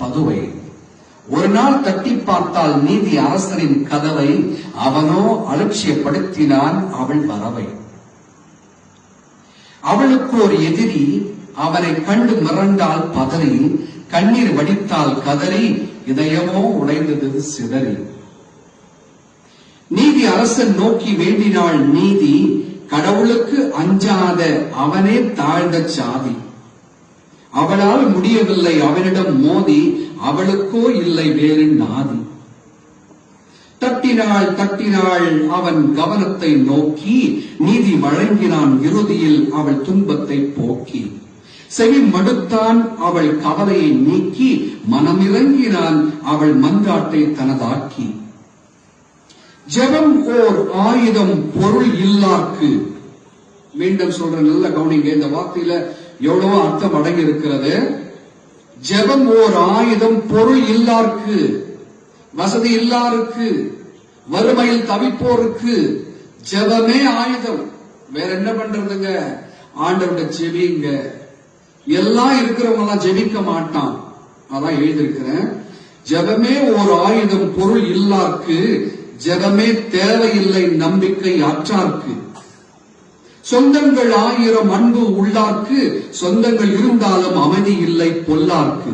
பதுவை. ஒரு நாள் தட்டி பார்த்தால் நீதி அரசரின் கதவை அவனோ அலட்சியப்படுத்தினான் அவள் வரவை. அவளுக்கு ஒரு எதிரி அவனை கண்டு மிரண்டால் பதறி கண்ணீர் வடித்தால் கதறி இதயமோ உடைந்தது சிதறி. நீதி அரசன் நோக்கி வேண்டினாள் நீதி கடவுளுக்கு அஞ்சாத அவனே தாழ்ந்த சாதி. அவளால் முடியவில்லை. அவனிடம் மோதி அவளுக்கோ இல்லை வேறு நாதி. தட்டினாள் தட்டினாள் அவன் கவனத்தை நோக்கி நீதி வழங்கினான் இறுதியில் அவள் துன்பத்தை போக்கி. செவி மடுத்தான் அவள் கவலையை நீக்கி மனமிறங்கினான் அவள் மன்றாட்டை தனதாக்கி. ஜெபம் ஓர் ஆயுதம் பொருள் இல்லாக்கு மீண்டும் சொல்ற நல்ல கவனிங்க இந்த வார்த்தையில எவ்வளவோ அர்த்தம் அடங்கி இருக்கிறது ஜெபம் ஓர் ஆயுதம் பொருள் இல்லாருக்கு வசதி இல்லாருக்கு வறுமையில் தவிப்போருக்கு ஜெபமே ஆயுதம். வேற என்ன பண்றதுங்க? ஆண்டவர்கிட்ட ஜெபிங்க எல்லாம் இருக்கிறவங்க எல்லாம் ஜெபிக்க மாட்டான். அதான் எழுதியிருக்கிறேன். ஜெபமே ஒரு ஆயுதம் பொருள் இல்லாக்கு ஜெபமே தேவையில்லை நம்பிக்கை அற்றார்க்கு. சொந்தங்கள் ஆயிரம் அன்பு உள்ளார்க்கு சொந்தங்கள் இருந்தாலும் அமைதி இல்லை பொல்லார்க்கு.